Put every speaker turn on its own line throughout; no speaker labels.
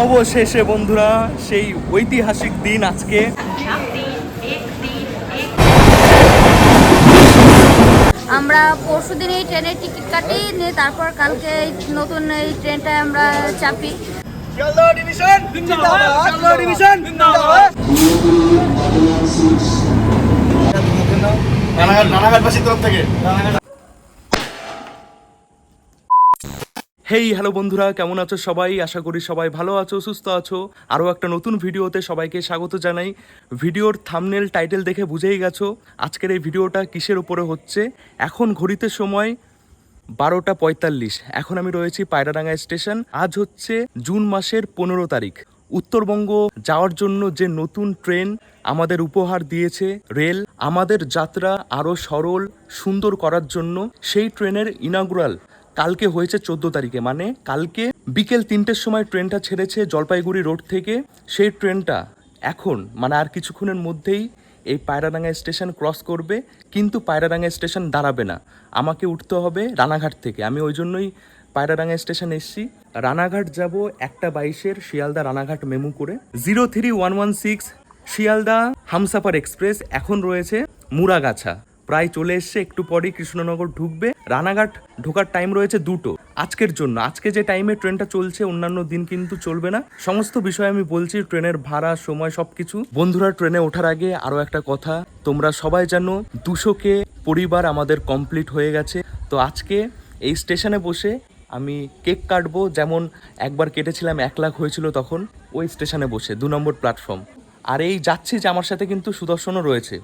অবশেষে বন্ধুরা সেই ঐতিহাসিক দিন আজকে।
আমরা পরশু দিন এই ট্রেনের টিকিট কাটি নিয়ে তারপর কালকে এই নতুন এই ট্রেনটায় আমরা চাপি।
হেই হ্যালো বন্ধুরা, কেমন আছো সবাই? আশা করি সবাই ভালো আছো, সুস্থ আছো। আরও একটা নতুন ভিডিওতে সবাইকে স্বাগত জানাই। ভিডিওর থামনেল টাইটেল দেখে বুঝেই গেছো আজকের এই ভিডিওটা কিসের উপরে হচ্ছে। এখন ঘড়িতে সময় বারোটা পঁয়তাল্লিশ। এখন আমি রয়েছি পায়রাডাঙ্গা স্টেশন। আজ হচ্ছে জুন মাসের পনেরো তারিখ। উত্তরবঙ্গ যাওয়ার জন্য যে নতুন ট্রেন আমাদের উপহার দিয়েছে রেল, আমাদের যাত্রা আরও সরল, সুন্দর করার জন্য সেই ট্রেনের ইনাগুরাল কালকে হয়েছে চোদ্দ তারিখে মানে কালকে বিকেল তিনটের সময় ট্রেনটা ছেড়েছে জলপাইগুড়ি রোড থেকে। সেই ট্রেনটা এখন মানে আর কিছুক্ষণের মধ্যেই এই পায়রাডাঙ্গা স্টেশন ক্রস করবে, কিন্তু পায়রাডাঙ্গা স্টেশন দাঁড়াবে না। আমাকে উঠতে হবে রানাঘাট থেকে। আমি ওই জন্যই পায়রাডাঙ্গা স্টেশন এসছি। রানাঘাট যাব একটা বাইশের শিয়ালদা রানাঘাট মেমু করে। Zero three one one six Sealdah Humsafar express এখন রয়েছে মুরাগাছা। প্রায় চলে এসছে, একটু পরেই কৃষ্ণনগর ঢুকবে। রানাঘাট ঢোকার টাইম রয়েছে দুটো। আজকের জন্য, আজকে যে টাইমে ট্রেনটা চলছে, অন্যান্য দিন কিন্তু চলবে না। সমস্ত বিষয় আমি বলছি ট্রেনের ভাড়া, সময় সবকিছু। বন্ধুরা ট্রেনে ওঠার আগে আরও একটা কথা, তোমরা সবাই জানো দুশোকে পরিবার আমাদের কমপ্লিট হয়ে গেছে। তো আজকে এই স্টেশনে বসে আমি কেক কাটবো, যেমন একবার কেটেছিলাম, এক লাখ হয়েছিল তখন, ওই স্টেশনে বসে, দু নম্বর প্ল্যাটফর্ম আর এই যাচ্ছি যে আমার সাথে কিন্তু সুদর্শনও রয়েছে।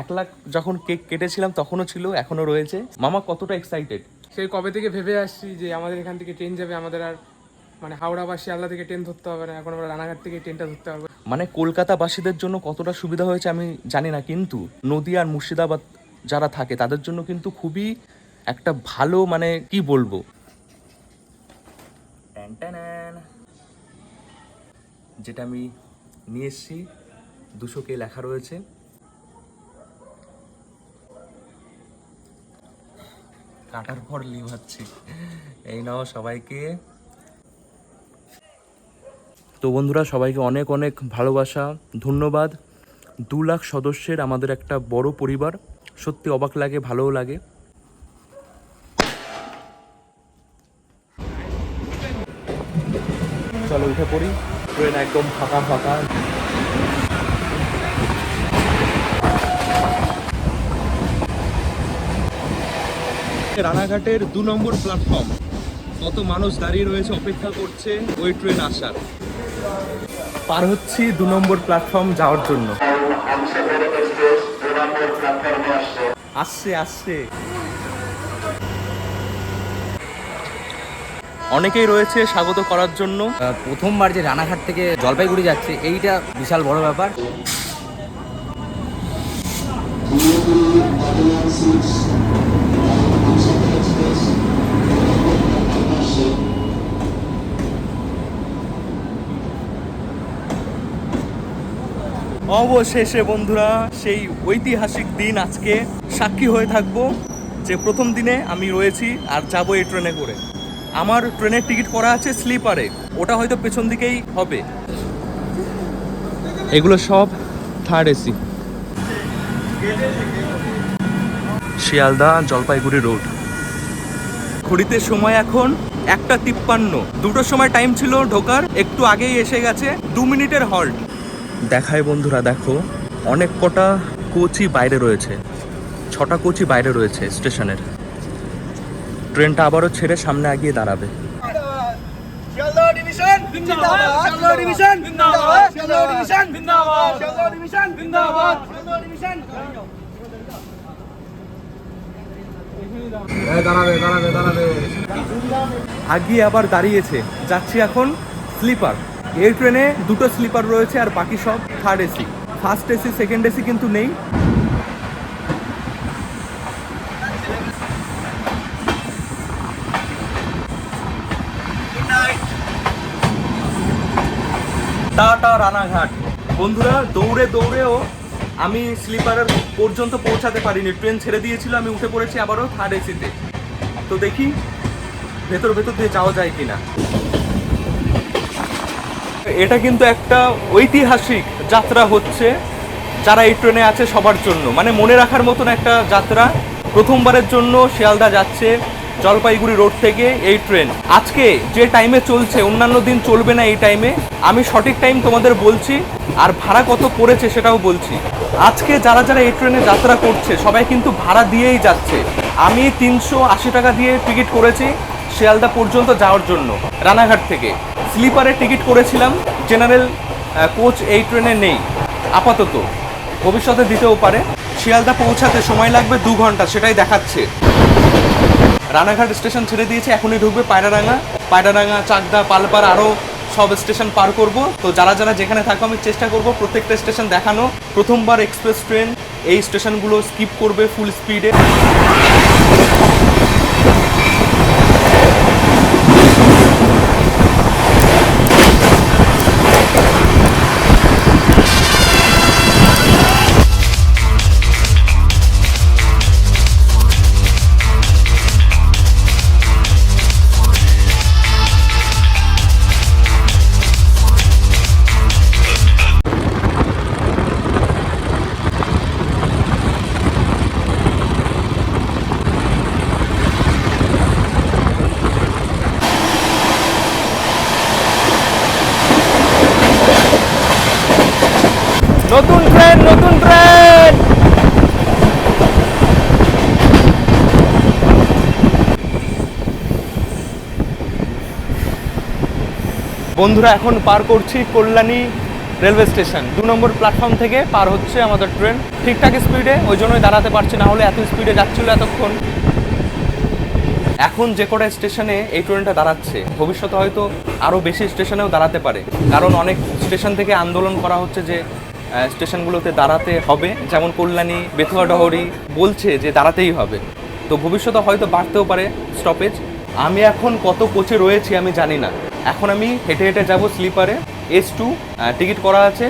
এক লাখ যখন কেক কেটেছিলাম তখনও ছিল এখনও রয়েছে। মামা কতটা এক্সাইটেড
সেই কবে থেকে ভেবে আসছি যে আমাদের এখান থেকে ট্রেন যাবে আমাদের আর মানে হাওড়া বা শিয়ালদা থেকে ট্রেন ধরতে হবে না এখন আমরা রানাঘাট থেকে ট্রেনটা ধরতে হবে
মানে কলকাতাবাসীদের জন্য কতটা সুবিধা হয়েছে আমি জানি না কিন্তু নদী আর মুর্শিদাবাদ যারা থাকে তাদের জন্য কিন্তু খুবই একটা ভালো মানে কি বলব? যেটা আমি নিয়ে এসছি দুশো কে লেখা রয়েছে। কাটার পর লিভাচ্ছি। এই নাও সবাইকে। তো বন্ধুরা, সবাইকে অনেক অনেক ভালোবাসা, ধন্যবাদ। দু লাখ সদস্যের আমাদের একটা বড় পরিবার। সত্যি অবাক লাগে, ভালোও লাগে। চলো উঠে পড়ি। ট্রেন একদম ফাঁকা ফাঁকা। রানাঘাটের দু নম্বর প্ল্যাটফর্ম কত মানুষ দাঁড়িয়ে রয়েছে, অপেক্ষা করছে ওই ট্রেন আসার। পার হচ্ছি দু নম্বর প্ল্যাটফর্ম যাওয়ার জন্য। আসছে আসছে। অনেকেই রয়েছে স্বাগত করার জন্য।
প্রথমবার যে রানাঘাট থেকে জলপাইগুড়ি যাচ্ছে, এইটা বিশাল বড় ব্যাপার।
অবশেষে বন্ধুরা সেই ঐতিহাসিক দিন আজকে সাক্ষী হয়ে থাকব যে প্রথম দিনে আমি রয়েছি আর যাব এই ট্রেনে করে। আমার ট্রেনের টিকিট করা আছে স্লিপারে ওটা হয়তো পেছন দিকেই হবে। এগুলো সব third AC Sealdah Jalpaiguri road. ঘড়িতে সময় এখন একটা তিপ্পান্ন। দুটোর সময় টাইম ছিল ঢোকার একটু আগেই এসে গেছে দু মিনিটের হল্ট দেখায় বন্ধুরা, দেখো, অনেক কটা কোচই বাইরে রয়েছে, ছটা কোচই বাইরে রয়েছে স্টেশনের। ট্রেনটা আবারও ছেড়ে সামনে আগিয়ে দাঁড়াবে। আগিয়ে আবার দাঁড়িয়েছে, যাচ্ছি এখন স্লিপার। এই ট্রেনে দুটো স্লিপার রয়েছে আর বাকি সব third AC first AC second AC কিন্তু নেই। টাটা রানাঘাট। বন্ধুরা, দৌড়ে দৌড়েও আমি স্লিপারের পর্যন্ত পৌঁছাতে পারিনি। ট্রেন ছেড়ে দিয়েছিল, আমি উঠে পড়েছি আবারও থার্ড এসিতে তো দেখি, ভেতর ভেতর দিয়ে যাওয়া যায় কিনা। এটা কিন্তু একটা ঐতিহাসিক যাত্রা হচ্ছে যারা এই ট্রেনে আছে সবার জন্য। মানে মনে রাখার মতন একটা যাত্রা। প্রথমবারের জন্য শিয়ালদা যাচ্ছে জলপাইগুড়ি রোড থেকে এই ট্রেন। আজকে যে টাইমে চলছে, অন্যান্য দিন চলবে না এই টাইমে আমি সঠিক টাইম তোমাদের বলছি, আর ভাড়া কত পড়েছে সেটাও বলছি। আজকে যারা যারা এই ট্রেনে যাত্রা করছে, সবাই কিন্তু ভাড়া দিয়েই যাচ্ছে। আমি তিনশো আশি টাকা দিয়ে টিকিট করেছি শিয়ালদা পর্যন্ত যাওয়ার জন্য, রানাঘাট থেকে। স্লিপারে টিকিট করেছিলাম। জেনারেল কোচ এই ট্রেনে নেই। আপাতত। ভবিষ্যতে দিতেও পারে। শিয়ালদা পৌঁছাতে সময় লাগবে দু ঘণ্টা, সেটাই দেখাচ্ছে। রানাঘাট স্টেশন ছেড়ে দিয়েছে, এখনই ঢুকবে পায়রাডাঙ্গা পায়রাডাঙ্গা চাকদা পালপার আরও সব স্টেশন পার করব। তো যারা যারা যেখানে থাকো, আমি চেষ্টা করব প্রত্যেকটা স্টেশন দেখানো প্রথমবার এক্সপ্রেস ট্রেন এই স্টেশনগুলো স্কিপ করবে ফুল স্পিডে বন্ধুরা, এখন পার করছি কল্যাণী রেলওয়ে স্টেশন। দু নম্বর প্ল্যাটফর্ম থেকে পার হচ্ছে আমাদের ট্রেন। ঠিকঠাক স্পিডে, ওই জন্যই দাঁড়াতে পারছি না হলে এত স্পিডে যাচ্ছিল এতক্ষণ। এখন যে কটা স্টেশনে এই ট্রেনটা দাঁড়াচ্ছে, ভবিষ্যতে হয়তো আরও বেশি স্টেশনেও দাঁড়াতে পারে। কারণ অনেক স্টেশন থেকে আন্দোলন করা হচ্ছে যে স্টেশনগুলোতে দাঁড়াতে হবে। যেমন কল্যাণী, বেথুয়া, ডহরি বলছে যে দাঁড়াতেই হবে। তো ভবিষ্যতে হয়তো বাড়তেও পারে স্টপেজ আমি এখন কত কোচে রয়েছি আমি জানি না। এখন আমি হেঁটে হেঁটে যাব স্লিপারে এস টু টিকিট করা আছে।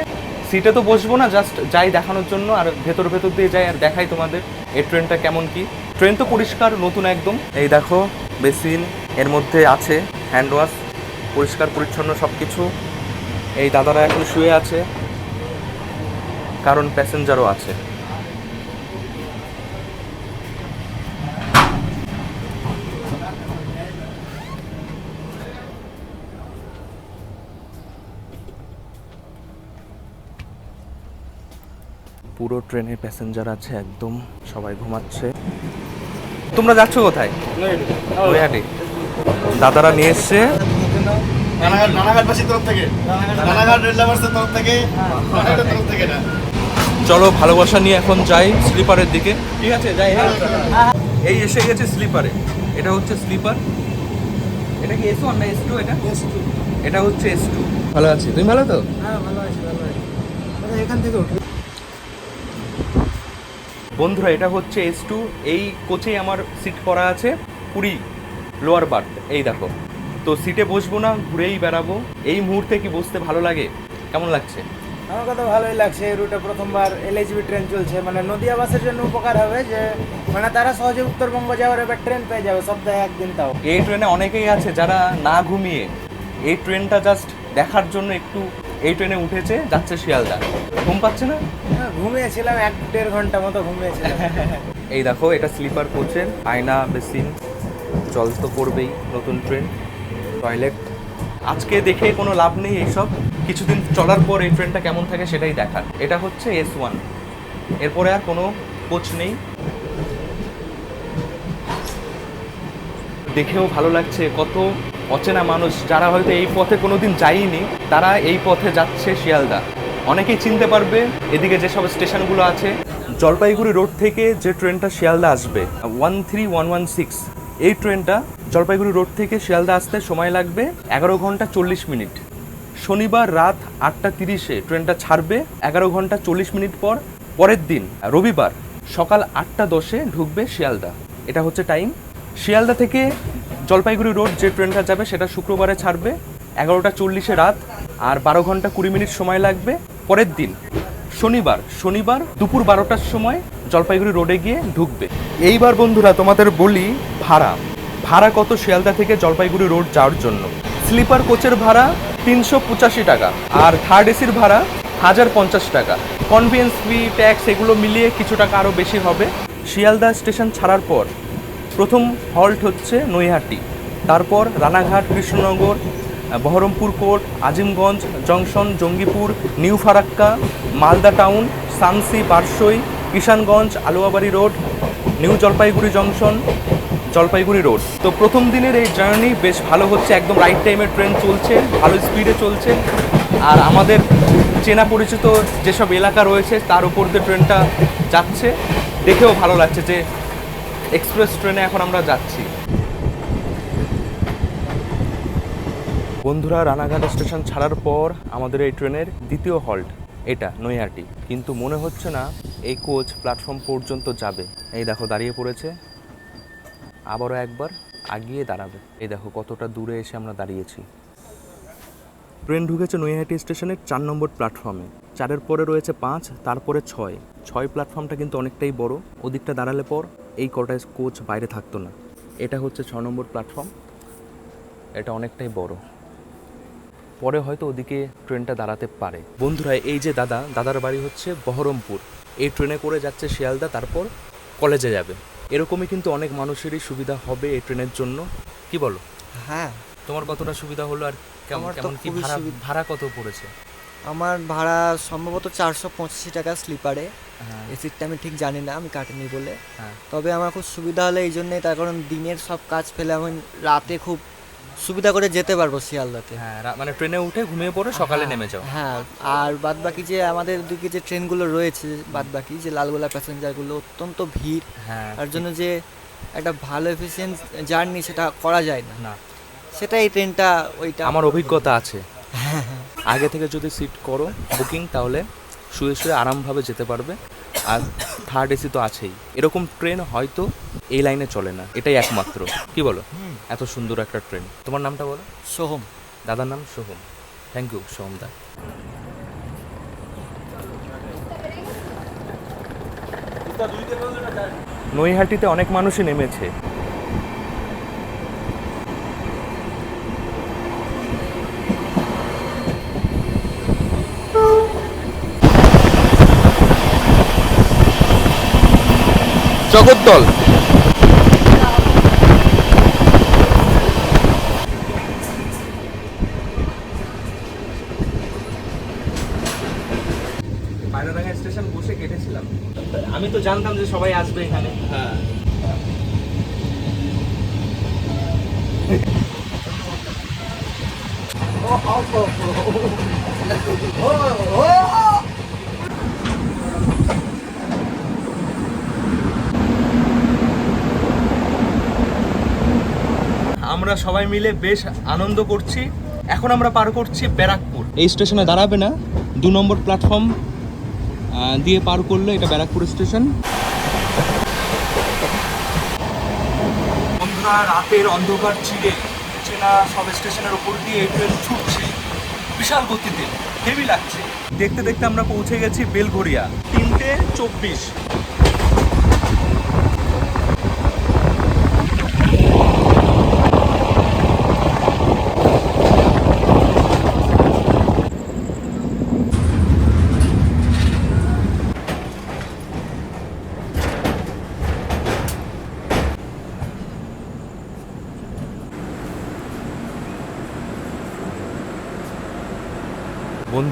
সিটে তো বসবো না জাস্ট যাই দেখানোর জন্য, আর ভেতর ভেতর দিয়ে যাই আর দেখাই তোমাদের এই ট্রেনটা কেমন কি। ট্রেন তো পরিষ্কার, নতুন একদম। এই দেখো, বেসিন, এর মধ্যে আছে হ্যান্ড ওয়াশ পরিষ্কার, পরিচ্ছন্ন সব কিছু এই দাদারা এখন শুয়ে আছে, কারণ প্যাসেঞ্জারও আছে। পুরো ট্রেনের প্যাসেঞ্জার আছে একদম সবাই ঘুমাচ্ছে। তোমরা যাচ্ছ কোথায়? নৈহাটি। দাদারা নিয়ে এসছে। চলো ভালোবাসা নিয়ে এখন যাই স্লিপারের দিকে। ঠিক আছে? যাই হ্যাঁ। এই এসে গেছে স্লিপারে। এটা হচ্ছে স্লিপার। এটা কি এস ওয়ান না এস টু এটা? এটা হচ্ছে এস টু ভালো আছি। তুমি ভালো তো?
হ্যাঁ ভালো আছি ভালো আছি। এখান থেকে
বন্ধুরা এটা হচ্ছে এস টু এই কোচেই আমার সিট করা আছে কুড়ি লোয়ার বার্থ এই দেখো। তো সিটে বসবো না ঘুরেই বেড়াবো। এই মুহূর্তে কি বসতে ভালো লাগে? কেমন লাগছে?
আমাকে তো ভালোই লাগছে এই রুটে প্রথমবার এলএইচবি ট্রেন চলছে। মানে নদিয়া বাসের জন্য উপকার হবে যে মানে তারা সহজে উত্তরবঙ্গ যাওয়ার এবার ট্রেন পেয়ে যাবে সপ্তাহে একদিন তাও।
এই ট্রেনে অনেকেই আছে যারা না ঘুমিয়ে। এই ট্রেনটা জাস্ট দেখার জন্য একটু এই ট্রেনে উঠেছে যাচ্ছে শিয়ালদা। ঘুম পাচ্ছে না?
হ্যাঁ, ঘুমিয়েছিলাম এক দেড় ঘণ্টা মতো ঘুমিয়েছিলাম।
এই দেখো এটা স্লিপার কোচের আয়না বেসিন। জল তো পড়বেই নতুন ট্রেন টয়লেট। আজকে দেখে কোনো লাভ নেই এইসব। কিছুদিন চলার পর এই ট্রেনটা কেমন থাকে সেটাই দেখার। এটা হচ্ছে এস ওয়ান। এরপরে আর কোনো কোচ নেই। দেখেও ভালো লাগছে কত অচেনা মানুষ যারা হয়তো এই পথে কোনোদিন যায়নি, তারা এই পথে যাচ্ছে শিয়ালদা। অনেকেই চিনতে পারবে, এদিকে যেসব স্টেশনগুলো আছে, জলপাইগুড়ি রোড থেকে যে ট্রেনটা শিয়ালদা আসবে one three one one six এই ট্রেনটা জলপাইগুড়ি রোড থেকে শিয়ালদা আসতে সময় লাগবে এগারো ঘণ্টা চল্লিশ মিনিট। শনিবার রাত আটটা তিরিশে ট্রেনটা ছাড়বে এগারো ঘণ্টা চল্লিশ মিনিট পর, পরের দিন, রবিবার সকাল আটটা দশে ঢুকবে শিয়ালদা। এটা হচ্ছে টাইম শিয়ালদা থেকে জলপাইগুড়ি রোড যে ট্রেনটা যাবে সেটা শুক্রবারে ছাড়বে, এগারোটা চল্লিশে রাত, আর বারো ঘণ্টা কুড়ি মিনিট সময় লাগবে পরের দিন। শনিবার শনিবার দুপুর বারোটার সময় জলপাইগুড়ি রোডে গিয়ে ঢুকবে। এইবার বন্ধুরা তোমাদের বলি ভাড়া। ভাড়া কত শিয়ালদা থেকে জলপাইগুড়ি রোড যাওয়ার জন্য? স্লিপার কোচের ভাড়া তিনশো পঁচাশি টাকা, আর থার্ড এসির ভাড়া হাজার পঞ্চাশ টাকা। কনভিয়েন্স ফি ট্যাক্স এগুলো মিলিয়ে কিছু টাকা আরও বেশি হবে। শিয়ালদা স্টেশন ছাড়ার পর প্রথম হল্ট হচ্ছে নৈহাটি। তারপর Ranaghat, Krishnanagar, Baharampur court, Azimganj, junction, Jangipur, new Farakka, Malda town, Samsi Barsoi Kishanganj, Aluabari road, new Jalpaiguri junction, Jalpaiguri road. তো প্রথম দিনের এই জার্নি বেশ ভালো হচ্ছে, একদম রাইট টাইমে ট্রেন চলছে, ভালো স্পিডে চলছে। আর আমাদের চেনা পরিচিত যেসব এলাকা রয়েছে, তার উপর দিয়ে ট্রেনটা যাচ্ছে। দেখেও ভালো লাগছে যে এক্সপ্রেস ট্রেনে এখন আমরা যাচ্ছি। বন্ধুরা, রানাঘাট স্টেশন ছাড়ার পর আমাদের এই ট্রেনের দ্বিতীয় হল্ট, এটা নৈহাটি। কিন্তু মনে হচ্ছে না এই কোচ প্ল্যাটফর্ম পর্যন্ত যাবে। এই দেখো, দাঁড়িয়ে পড়েছে। আবারও একবার আগিয়ে দাঁড়াবে। এই দেখো, কতটা দূরে এসে আমরা দাঁড়িয়েছি। ট্রেন ঢুকেছে নৈহাটি স্টেশনের চার নম্বর প্ল্যাটফর্মে। চারের পরে রয়েছে পাঁচ, তারপরে ছয়। ছয় প্ল্যাটফর্মটা কিন্তু অনেকটাই বড়। ওদিকটা দাঁড়ালে পর এই কটায় কোচ বাইরে থাকতো না। এটা হচ্ছে ছ নম্বর প্ল্যাটফর্ম এটা অনেকটাই বড়। পরে হয়তো ওদিকে ট্রেনটা দাঁড়াতে পারে। বন্ধুরা এই যে দাদা দাদার বাড়ি হচ্ছে বহরমপুর। এই ট্রেনে করে যাচ্ছে শিয়ালদা তারপর কলেজে যাবে। এরকমই কিন্তু অনেক মানুষেরই সুবিধা হবে এই ট্রেনের জন্য। কি বলো?
হ্যাঁ।
তোমার কতটা সুবিধা হলো আর কেমন কেমন কি ভাড়া ভাড়া কত পড়েছে?
আমার ভাড়া সম্ভবত চারশো পঁচাশি টাকা স্লিপারে।
হ্যাঁ।
এসিরটা আমি ঠিক জানি না আমি কাটিনি বলে।
হ্যাঁ।
তবে আমার খুব সুবিধা হলো এই জন্যই তার কারণ দিনের সব কাজ ফেলে আমি রাতে খুব সুবিধা করে যেতে পারব শিয়ালদাতে।
হ্যাঁ মানে ট্রেনে উঠে ঘুমিয়ে পড়ে সকালে নেমে যাও।
হ্যাঁ আর বাদ বাকি যে আমাদের দিকে যে ট্রেনগুলো রয়েছে বাদ বাকি যে লালগোলা প্যাসেঞ্জারগুলো অত্যন্ত ভিড়।
হ্যাঁ
তার জন্য যে একটা ভালো এফিসিয়েন্ট জার্নি সেটা করা যায় না।
না।
সেটা এই ট্রেনটা ওইটা
আমার অভিজ্ঞতা আছে। আগে থেকে যদি সিট করো বুকিং তাহলে শুয়ে শুয়ে আরামভাবে যেতে পারবে। আর থার্ড এসি তো আছেই। এরকম ট্রেন হয়তো এই লাইনে চলে না। এটাই একমাত্র। কি বলো? এত সুন্দর একটা ট্রেন তোমার নামটা বলো?
সোহম।
দাদার নাম সোহম। থ্যাংক ইউ সোহম দা। নৈহাটিতে অনেক মানুষই নেমেছে। জগদ্দল স্টেশন বসে কেটেছিলাম আমি তো জানতাম যে সবাই আসবে এখানে হ্যাঁ আমরা সবাই মিলে বেশ আনন্দ করছি। এখন আমরা পার করছি ব্যারাকপুর। এই স্টেশনে দাঁড়াবে না দু নম্বর প্ল্যাটফর্ম দিয়ে পার করলে এটা ব্যারাকপুর স্টেশন। বন্ধুরা রাতের অন্ধকার ছিঁড়ে চেনা সব স্টেশনের উপর দিয়ে এই ট্রেন ছুটছে। বিশাল গতিতে হেভি লাগছে। দেখতে দেখতে আমরা পৌঁছে গেছি বেলঘরিয়া তিনটে চব্বিশ।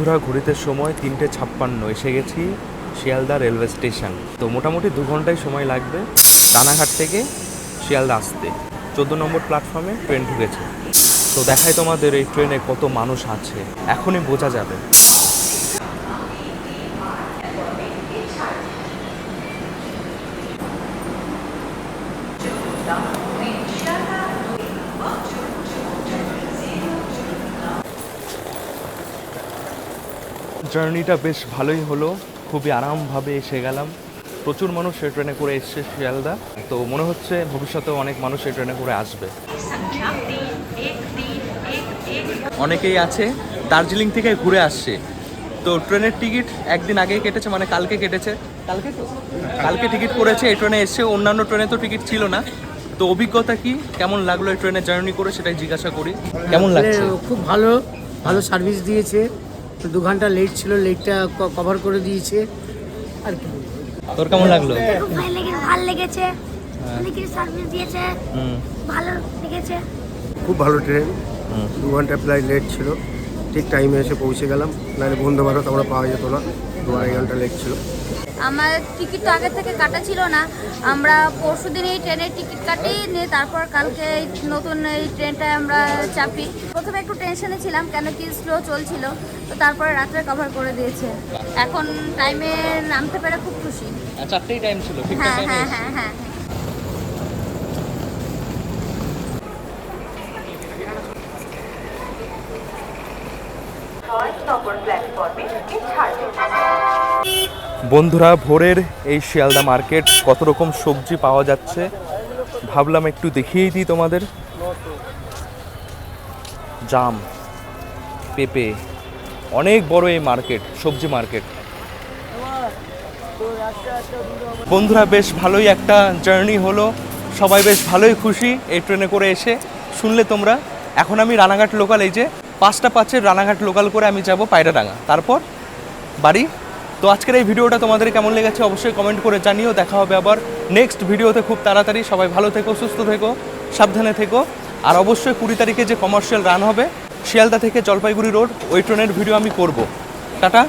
বন্ধুরা ঘুরিতে সময় তিনটে ছাপ্পান্ন। এসে গেছি শিয়ালদা রেলওয়ে স্টেশন। তো মোটামুটি দু ঘন্টায় সময় লাগবে রানাঘাট থেকে শিয়ালদা আসতে। চোদ্দ নম্বর প্ল্যাটফর্মে ট্রেন ঢুকেছে। তো দেখায় তোমাদের এই ট্রেনে কত মানুষ আছে। এখনই বোঝা যাবে। জার্নিটা বেশ ভালোই হলো। খুবই আরামভাবে এসে গেলাম। প্রচুর মানুষ এই ট্রেনে করে এসছে শিয়ালদা। তো মনে হচ্ছে ভবিষ্যতেও অনেক মানুষ এই ট্রেনে করে আসবে। অনেকেই আছে দার্জিলিং থেকে ঘুরে আসছে। তো ট্রেনের টিকিট একদিন আগেই কেটেছে মানে কালকে কেটেছে। কালকে তো? কালকে টিকিট করেছে এই ট্রেনে এসছে অন্যান্য ট্রেনে তো টিকিট ছিল না। তো অভিজ্ঞতা কি? কেমন লাগল এই ট্রেনে জার্নি করে সেটাই জিজ্ঞাসা করি। কেমন লাগছে?
খুব ভালো ভালো সার্ভিস দিয়েছে। তো দু ঘণ্টা লেট ছিল লেটটা কভার করে দিয়েছে। আর কি।
তোর কেমন লাগল?
খুব ভালো লেগেছে ভালো লেগেছে। অনেক কিছু সার্ভিস দিয়েছে। ভালো লেগেছে।
খুব ভালো ট্রেন দু ঘণ্টা প্রায় লেট ছিল। ঠিক টাইমে এসে পৌঁছে গেলাম। নাহলে বন্ধু ভারত আমরা পাওয়া যেত না। দু আড়াই ঘণ্টা লেট ছিল।
আমার টিকিট তো আগে থেকে কাটা ছিল না। আমরা পরশু দিন এই ট্রেনের টিকিট কাটি নিয়ে তারপর কালকে এই নতুন এই ট্রেনটায় আমরা চাপি। প্রথমে একটু টেনশনে ছিলাম কেন কি স্লো চলছিল তো তারপরে রাত্রে কভার করে দিয়েছে। এখন টাইমে নামতে পেরে খুব খুশি।
চারটেই টাইম ছিল
হ্যাঁ হ্যাঁ হ্যাঁ হ্যাঁ
বন্ধুরা, ভোরের এই শিয়ালদা মার্কেট কত রকম সবজি পাওয়া যাচ্ছে ভাবলাম একটু দেখিয়েই দিই তোমাদের। জাম, পেঁপে, অনেক বড় এই মার্কেট, সবজি মার্কেট। বন্ধুরা, বেশ ভালোই একটা জার্নি হলো। সবাই বেশ ভালোই খুশি এই ট্রেনে করে এসে। শুনলে তোমরা, এখন আমি রানাঘাট লোকাল, এই যে পাঁচটা পাঁচের রানাঘাট লোকাল করে আমি যাব পায়রাডাঙ্গা। তারপর বাড়ি তো আজকের এই ভিডিওটা তোমাদের কেমন লেগেছে অবশ্যই কমেন্ট করে জানিও। দেখা হবে আবার নেক্সট ভিডিওতে খুব তাড়াতাড়ি। সবাই ভালো থেকো, সুস্থ থেকো, সাবধানে থেকো। আর অবশ্যই কুড়ি তারিখে যে কমার্শিয়াল রান হবে, শিয়ালদা থেকে জলপাইগুড়ি রোড ওই ট্রেনের ভিডিও আমি করব। টাটা।